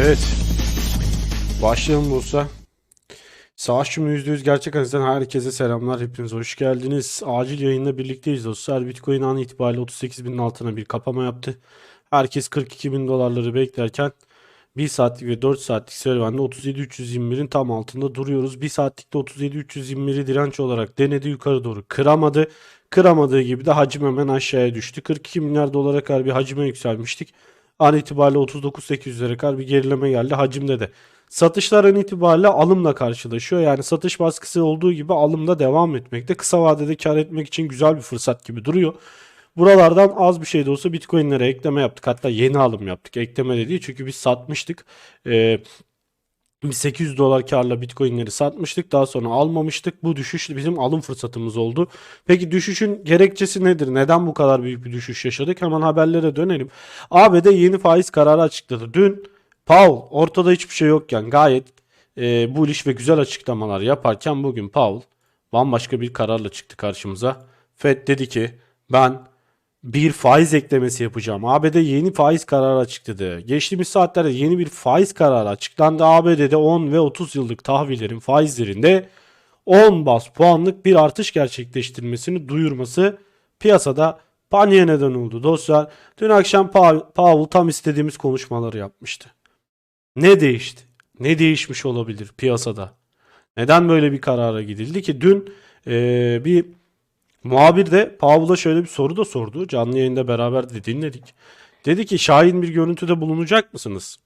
Evet. Başlayalım Bursa. Savaşçı %100 gerçek analizden herkese selamlar. Hepiniz hoş geldiniz. Acil yayında birlikteyiz dostlar. Bitcoin an itibariyle 38 binin altına bir kapama yaptı. Herkes 42 bin dolarları beklerken 1 saatlik ve 4 saatlik serüvende 37.321'in tam altında duruyoruz. 1 saatlikte 37.321'i direnç olarak denedi yukarı doğru kıramadı. Kıramadığı gibi de hacim hemen aşağıya düştü. 42 milyar dolara kadar bir hacime yükselmiştik. An itibariyle 39.800'lere kadar bir gerileme geldi hacimde de. Satışlar an itibariyle alımla karşılaşıyor. Yani satış baskısı olduğu gibi alımda devam etmekte. Kısa vadede kar etmek için güzel bir fırsat gibi duruyor. Buralardan az bir şey de olsa Bitcoin'lere ekleme yaptık. Hatta yeni alım yaptık. Ekleme de değil çünkü biz satmıştık. Ee, bir 800 dolar karla Bitcoin'leri satmıştık. Daha sonra almamıştık. Bu düşüş bizim alım fırsatımız oldu. Peki düşüşün gerekçesi nedir? Neden bu kadar büyük bir düşüş yaşadık? Hemen haberlere dönelim. ABD yeni faiz kararı açıkladı. Dün Powell ortada hiçbir şey yokken gayet e, bullish ve güzel açıklamalar yaparken bugün Powell bambaşka bir kararla çıktı karşımıza. Fed dedi ki ben bir faiz eklemesi yapacağım. ABD yeni faiz kararı açıkladı. Geçtiğimiz saatlerde yeni bir faiz kararı açıklandı. ABD'de 10 ve 30 yıllık tahvillerin faizlerinde 10 bas puanlık bir artış gerçekleştirmesini duyurması piyasada paniğe neden oldu. Dostlar dün akşam Powell tam istediğimiz konuşmaları yapmıştı. Ne değişti? Ne değişmiş olabilir piyasada? Neden böyle bir karara gidildi ki? Dün eee, bir muhabir de Powell'a şöyle bir soru da sordu. Canlı yayında beraber de dinledik. Dedi ki şahin bir görüntüde bulunacak mısınız?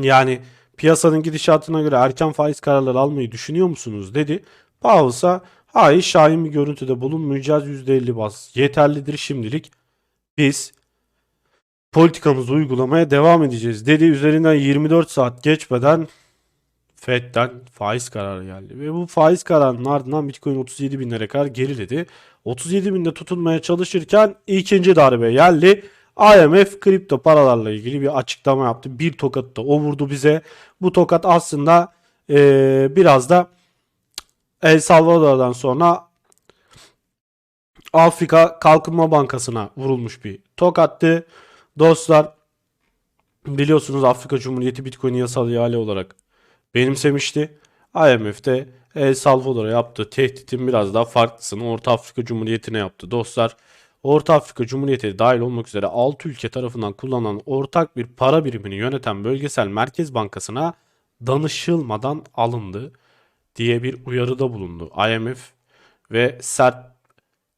Yani piyasanın gidişatına göre erken faiz kararları almayı düşünüyor musunuz dedi. Powell ise hayır şahin bir görüntüde bulunmayacağız %50 bas. Yeterlidir şimdilik. Biz politikamızı uygulamaya devam edeceğiz dedi. Üzerinden 24 saat geçmeden Fed'den faiz kararı geldi. Ve bu faiz kararının ardından Bitcoin 37 binlere kadar geriledi. 37 binde tutunmaya çalışırken ikinci darbe geldi. IMF kripto paralarla ilgili bir açıklama yaptı. Bir tokat da o vurdu bize. Bu tokat aslında eee, biraz da El Salvador'dan sonra Afrika Kalkınma Bankası'na vurulmuş bir tokattı. Dostlar biliyorsunuz Afrika Cumhuriyeti Bitcoin'i yasal ihale olarak benimsemişti. IMF'de El Salvador'a yaptığı tehditin biraz daha farklısını Orta Afrika Cumhuriyeti'ne yaptı. Dostlar Orta Afrika Cumhuriyeti dahil olmak üzere 6 ülke tarafından kullanılan ortak bir para birimini yöneten bölgesel merkez bankasına danışılmadan alındı diye bir uyarıda bulundu. IMF ve sert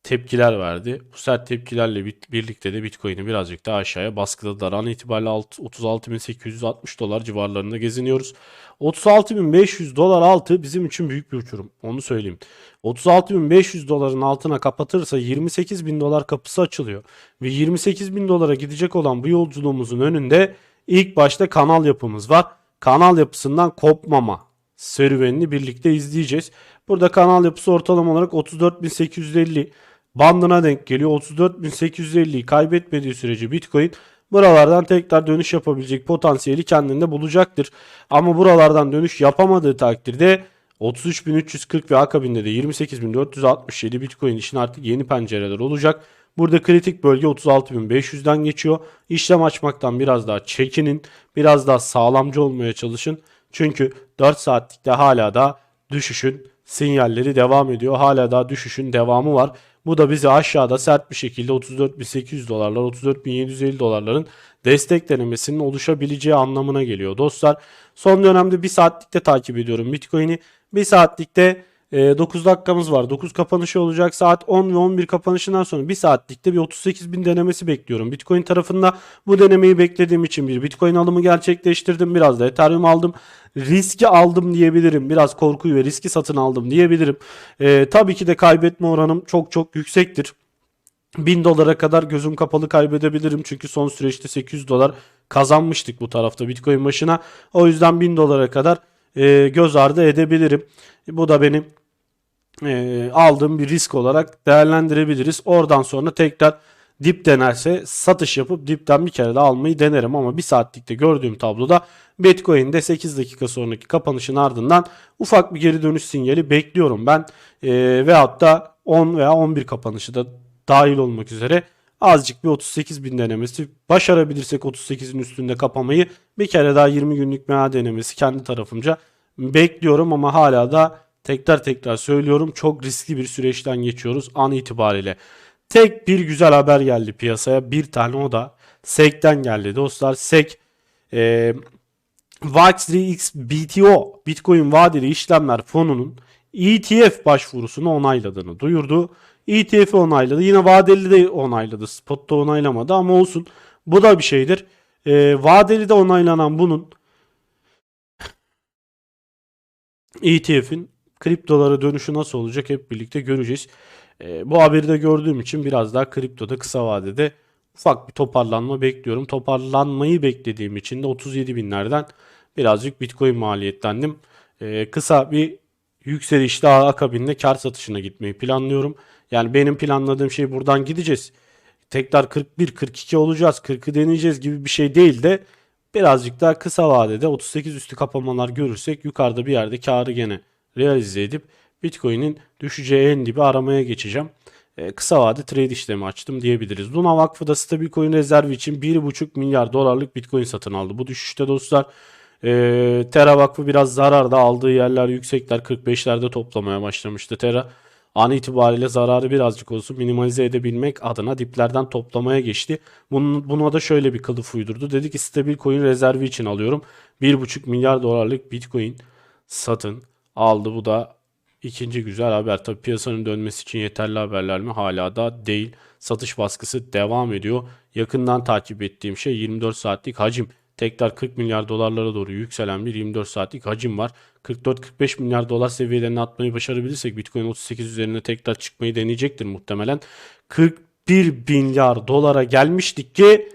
tepkiler verdi. Bu sert tepkilerle birlikte de Bitcoin'i birazcık daha aşağıya baskıladılar. An itibariyle alt- 36.860 dolar civarlarında geziniyoruz. 36.500 dolar altı bizim için büyük bir uçurum. Onu söyleyeyim. 36.500 doların altına kapatırsa 28.000 dolar kapısı açılıyor. Ve 28.000 dolara gidecek olan bu yolculuğumuzun önünde ilk başta kanal yapımız var. Kanal yapısından kopmama serüvenini birlikte izleyeceğiz. Burada kanal yapısı ortalama olarak 34.850 bandına denk geliyor. 34.850'yi kaybetmediği sürece Bitcoin buralardan tekrar dönüş yapabilecek potansiyeli kendinde bulacaktır. Ama buralardan dönüş yapamadığı takdirde 33.340 ve akabinde de 28.467 Bitcoin için artık yeni pencereler olacak. Burada kritik bölge 36.500'den geçiyor. İşlem açmaktan biraz daha çekinin, biraz daha sağlamcı olmaya çalışın. Çünkü 4 saatlikte hala da düşüşün sinyalleri devam ediyor. Hala da düşüşün devamı var. Bu da bizi aşağıda sert bir şekilde 34.800 dolarlar, 34.750 dolarların destek denemesinin oluşabileceği anlamına geliyor. Dostlar son dönemde bir saatlikte takip ediyorum Bitcoin'i. Bir saatlikte e, 9 dakikamız var. 9 kapanışı olacak. Saat 10 ve 11 kapanışından sonra bir saatlikte bir 38 bin denemesi bekliyorum. Bitcoin tarafında bu denemeyi beklediğim için bir Bitcoin alımı gerçekleştirdim. Biraz da Ethereum aldım. Riski aldım diyebilirim. Biraz korkuyu ve riski satın aldım diyebilirim. E, tabii ki de kaybetme oranım çok çok yüksektir. 1000 dolara kadar gözüm kapalı kaybedebilirim. Çünkü son süreçte 800 dolar kazanmıştık bu tarafta Bitcoin başına. O yüzden 1000 dolara kadar e, göz ardı edebilirim. Bu da benim e, aldığım bir risk olarak değerlendirebiliriz. Oradan sonra tekrar dip denerse satış yapıp dipten bir kere de almayı denerim ama bir saatlikte gördüğüm tabloda Bitcoin'de 8 dakika sonraki kapanışın ardından ufak bir geri dönüş sinyali bekliyorum ben. E, veyahut da 10 veya 11 kapanışı da dahil olmak üzere azıcık bir 38 bin denemesi. Başarabilirsek 38'in üstünde kapamayı bir kere daha 20 günlük MA denemesi kendi tarafımca bekliyorum ama hala da tekrar tekrar söylüyorum çok riskli bir süreçten geçiyoruz an itibariyle. Tek bir güzel haber geldi piyasaya. Bir tane o da SEC'ten geldi dostlar. SEC e, VAX3X BTO Bitcoin vadeli işlemler fonunun ETF başvurusunu onayladığını duyurdu. ETF'i onayladı. Yine vadeli de onayladı. Spot'ta onaylamadı ama olsun. Bu da bir şeydir. E, vadeli de onaylanan bunun ETF'in kriptolara dönüşü nasıl olacak hep birlikte göreceğiz. E, bu haberi de gördüğüm için biraz daha kriptoda kısa vadede ufak bir toparlanma bekliyorum. Toparlanmayı beklediğim için de 37 binlerden birazcık Bitcoin maliyetlendim. E, kısa bir yükseliş daha akabinde kar satışına gitmeyi planlıyorum. Yani benim planladığım şey buradan gideceğiz. Tekrar 41-42 olacağız, 40'ı deneyeceğiz gibi bir şey değil de birazcık daha kısa vadede 38 üstü kapamalar görürsek yukarıda bir yerde karı gene realize edip Bitcoin'in düşeceği en dibi aramaya geçeceğim. Ee, kısa vade trade işlemi açtım diyebiliriz. Luna Vakfı da Stablecoin rezervi için 1,5 milyar dolarlık Bitcoin satın aldı. Bu düşüşte dostlar e, Terra Vakfı biraz zararda aldığı yerler yüksekler 45'lerde toplamaya başlamıştı Terra. An itibariyle zararı birazcık olsun minimalize edebilmek adına diplerden toplamaya geçti. Bunun, buna da şöyle bir kılıf uydurdu. Dedi ki stabil coin rezervi için alıyorum. 1,5 milyar dolarlık bitcoin satın aldı. Bu da ikinci güzel haber. Tabi piyasanın dönmesi için yeterli haberler mi? Hala da değil. Satış baskısı devam ediyor. Yakından takip ettiğim şey 24 saatlik hacim tekrar 40 milyar dolarlara doğru yükselen bir 24 saatlik hacim var. 44-45 milyar dolar seviyelerine atmayı başarabilirsek Bitcoin 38 üzerine tekrar çıkmayı deneyecektir muhtemelen. 41 milyar dolara gelmiştik ki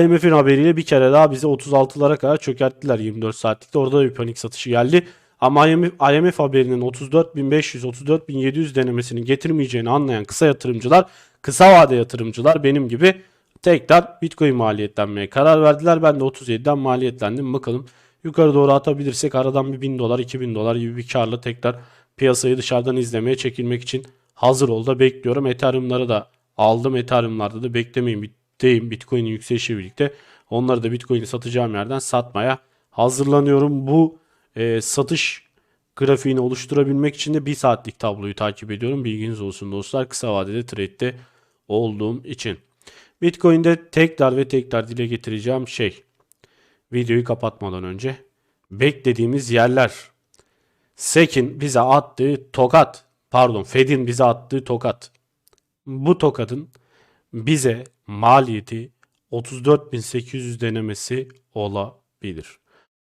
IMF'in haberiyle bir kere daha bize 36'lara kadar çökerttiler 24 saatlikte. Orada da bir panik satışı geldi. Ama IMF, IMF haberinin 34.500-34.700 denemesini getirmeyeceğini anlayan kısa yatırımcılar, kısa vade yatırımcılar benim gibi tekrar Bitcoin maliyetlenmeye karar verdiler. Ben de 37'den maliyetlendim. Bakalım yukarı doğru atabilirsek aradan bir 1000 dolar 2000 dolar gibi bir karla tekrar piyasayı dışarıdan izlemeye çekilmek için hazır ol bekliyorum. Ethereum'ları da aldım. Ethereum'larda da beklemeyin bitteyim. Bitcoin'in yükselişi birlikte onları da Bitcoin'i satacağım yerden satmaya hazırlanıyorum. Bu e, satış grafiğini oluşturabilmek için de bir saatlik tabloyu takip ediyorum. Bilginiz olsun dostlar. Kısa vadede trade'de olduğum için. Bitcoin'de tekrar ve tekrar dile getireceğim şey. Videoyu kapatmadan önce beklediğimiz yerler. SEC'in bize attığı tokat, pardon Fed'in bize attığı tokat. Bu tokatın bize maliyeti 34.800 denemesi olabilir.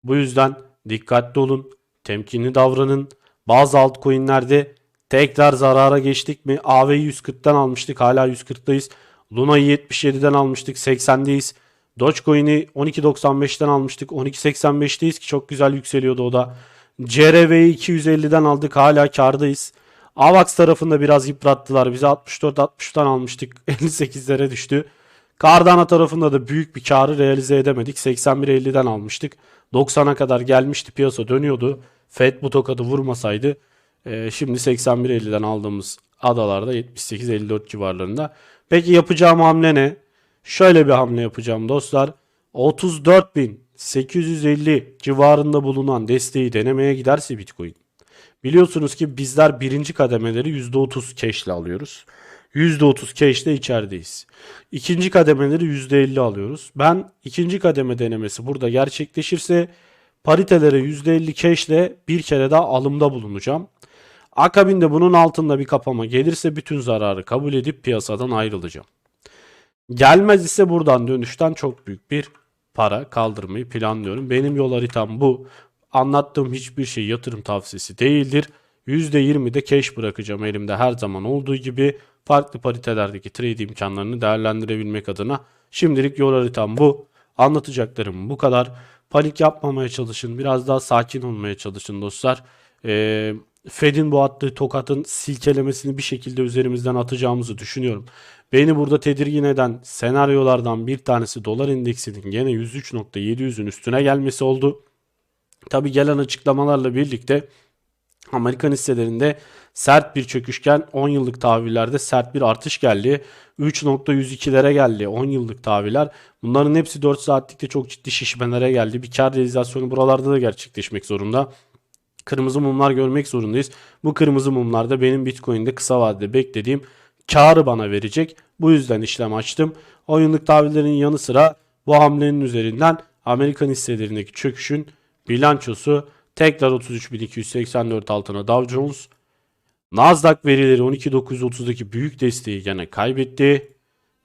Bu yüzden dikkatli olun, temkinli davranın. Bazı altcoin'lerde tekrar zarara geçtik mi? AV'yi 140'tan almıştık hala 140'tayız. Luna'yı 77'den almıştık 80'deyiz. Dogecoin'i 12.95'ten almıştık 12.85'teyiz ki çok güzel yükseliyordu o da. CRV'yi 250'den aldık hala kardayız. AVAX tarafında biraz yıprattılar. Bizi 64-60'tan almıştık 58'lere düştü. Cardano tarafında da büyük bir karı realize edemedik. 81.50'den almıştık. 90'a kadar gelmişti piyasa dönüyordu. Fed bu tokadı vurmasaydı e, şimdi 81.50'den aldığımız adalarda 78-54 civarlarında. Peki yapacağım hamle ne? Şöyle bir hamle yapacağım dostlar. 34.850 civarında bulunan desteği denemeye giderse Bitcoin. Biliyorsunuz ki bizler birinci kademeleri %30 cash ile alıyoruz. %30 cash ile içerideyiz. İkinci kademeleri %50 alıyoruz. Ben ikinci kademe denemesi burada gerçekleşirse paritelere %50 cash ile bir kere daha alımda bulunacağım. Akabinde bunun altında bir kapama gelirse bütün zararı kabul edip piyasadan ayrılacağım. Gelmez ise buradan dönüşten çok büyük bir para kaldırmayı planlıyorum. Benim yol haritam bu. Anlattığım hiçbir şey yatırım tavsiyesi değildir. %20'de cash bırakacağım elimde her zaman olduğu gibi farklı paritelerdeki trade imkanlarını değerlendirebilmek adına. Şimdilik yol haritam bu. Anlatacaklarım bu kadar. Panik yapmamaya çalışın. Biraz daha sakin olmaya çalışın dostlar. Eee Fed'in bu attığı tokatın silkelemesini bir şekilde üzerimizden atacağımızı düşünüyorum. Beni burada tedirgin eden senaryolardan bir tanesi dolar endeksinin gene 103.700'ün üstüne gelmesi oldu. Tabi gelen açıklamalarla birlikte Amerikan hisselerinde sert bir çöküşken 10 yıllık tahvillerde sert bir artış geldi. 3.102'lere geldi 10 yıllık tahviller. Bunların hepsi 4 saatlikte çok ciddi şişmelere geldi. Bir kar realizasyonu buralarda da gerçekleşmek zorunda. Kırmızı mumlar görmek zorundayız. Bu kırmızı mumlarda benim Bitcoin'de kısa vadede beklediğim karı bana verecek. Bu yüzden işlem açtım. 10 yıllık tahvillerin yanı sıra bu hamlenin üzerinden Amerikan hisselerindeki çöküşün bilançosu tekrar 33.284 altına Dow Jones Nasdaq verileri 12.930'daki büyük desteği gene kaybetti.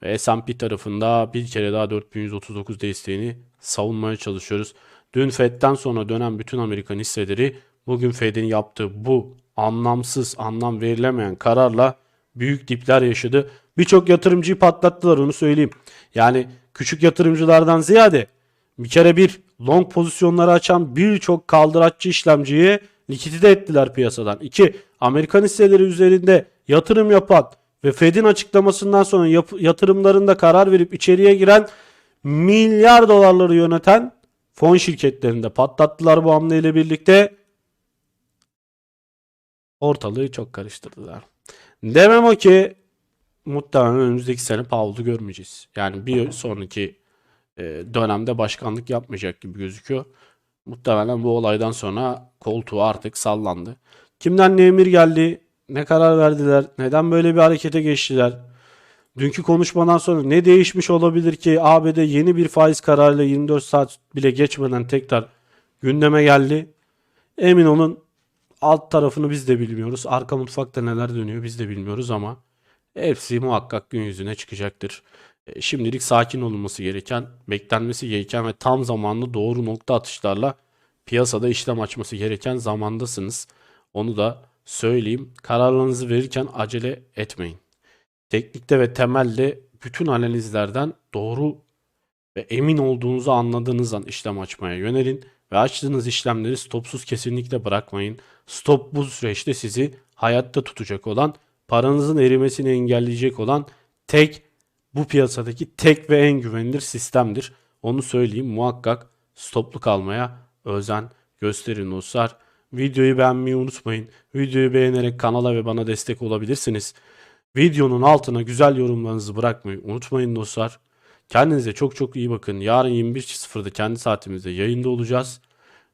Ve S&P tarafında bir kere daha 4139 desteğini savunmaya çalışıyoruz. Dün Fed'den sonra dönen bütün Amerikan hisseleri bugün Fed'in yaptığı bu anlamsız, anlam verilemeyen kararla büyük dipler yaşadı. Birçok yatırımcıyı patlattılar onu söyleyeyim. Yani küçük yatırımcılardan ziyade bir kere bir long pozisyonları açan birçok kaldıraççı işlemciyi likidite ettiler piyasadan. İki, Amerikan hisseleri üzerinde yatırım yapan ve Fed'in açıklamasından sonra yap- yatırımlarında karar verip içeriye giren milyar dolarları yöneten fon şirketlerinde patlattılar bu hamleyle birlikte. Ortalığı çok karıştırdılar. Demem o ki muhtemelen önümüzdeki sene Powell'u görmeyeceğiz. Yani bir sonraki dönemde başkanlık yapmayacak gibi gözüküyor. Muhtemelen bu olaydan sonra koltuğu artık sallandı. Kimden ne emir geldi, ne karar verdiler, neden böyle bir harekete geçtiler? Dünkü konuşmadan sonra ne değişmiş olabilir ki ABD yeni bir faiz kararıyla 24 saat bile geçmeden tekrar gündeme geldi. Emin olun alt tarafını biz de bilmiyoruz. Arka mutfakta neler dönüyor biz de bilmiyoruz ama hepsi muhakkak gün yüzüne çıkacaktır. E, Şimdilik sakin olunması gereken, beklenmesi gereken ve tam zamanlı doğru nokta atışlarla piyasada işlem açması gereken zamandasınız. Onu da söyleyeyim. Kararlarınızı verirken acele etmeyin. Teknikte ve temelde bütün analizlerden doğru ve emin olduğunuzu anladığınız an işlem açmaya yönelin ve açtığınız işlemleri stopsuz kesinlikle bırakmayın. Stop bu süreçte sizi hayatta tutacak olan, paranızın erimesini engelleyecek olan tek bu piyasadaki tek ve en güvenilir sistemdir. Onu söyleyeyim muhakkak stoplu kalmaya özen gösterin dostlar. Videoyu beğenmeyi unutmayın. Videoyu beğenerek kanala ve bana destek olabilirsiniz. Videonun altına güzel yorumlarınızı bırakmayı unutmayın dostlar. Kendinize çok çok iyi bakın. Yarın 21.00'da kendi saatimizde yayında olacağız.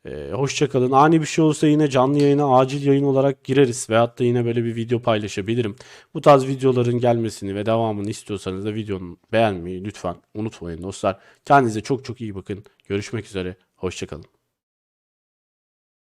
Ee, hoşçakalın. Ani bir şey olursa yine canlı yayına acil yayın olarak gireriz. Veyahut da yine böyle bir video paylaşabilirim. Bu tarz videoların gelmesini ve devamını istiyorsanız da videonun beğenmeyi lütfen unutmayın dostlar. Kendinize çok çok iyi bakın. Görüşmek üzere. Hoşçakalın.